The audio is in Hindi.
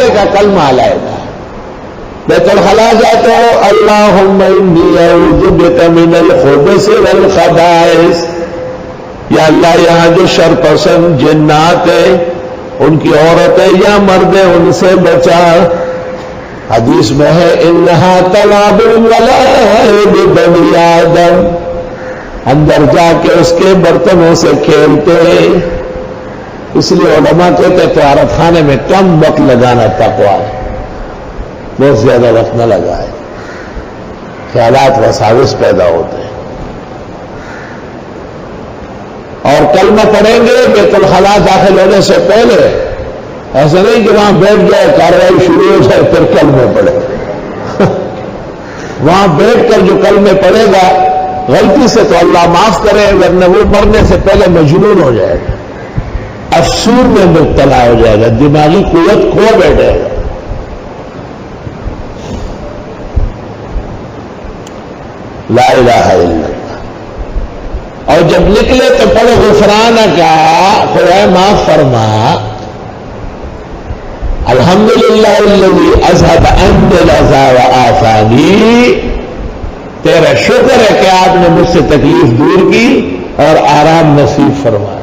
का कलमा लाएगा बेतुल खला जाता हो अल्लाह मिनल खुद से वल खबाइस। या अल्लाह, यहाँ जो शरपसंद जिन्नात है, उनकी औरतें या मर्द है, उनसे बचा। हदीस में है, इन्हा तलाबुल आदम। अंदर जाके उसके बर्तनों से खेलते इसलिए उलमा कहते तो आरफ खाने में कम वक्त लगाना तकवा है। बहुत ज़्यादा वक्त न लगाए। ख्यालात वसाविस पैदा होते हैं। और कल में पढ़ेंगे बेतुल खला दाखिल होने से पहले, ऐसा नहीं कि वहाँ बैठ जाए कार्रवाई शुरू हो जाए, फिर कल में पढ़े। वहाँ बैठकर जो कल में पढ़ेगा, गलती से तो अल्लाह माफ़ करे, वरना वो मरने से पहले मजबूर हो जाएगा। अफसूर में मुबतला हो जाएगा, दिमागी कुत खो बैठेगा इल्लल्लाह। और जब निकले तो पढ़ो गुफराना का खुदा माफ़ फरमा, अल्हम्दुलिल्लाह अजहब अंदजा व आसानी तेरा शुक्र है कि आपने मुझसे तकलीफ़ दूर की और आराम नसीब फरमा।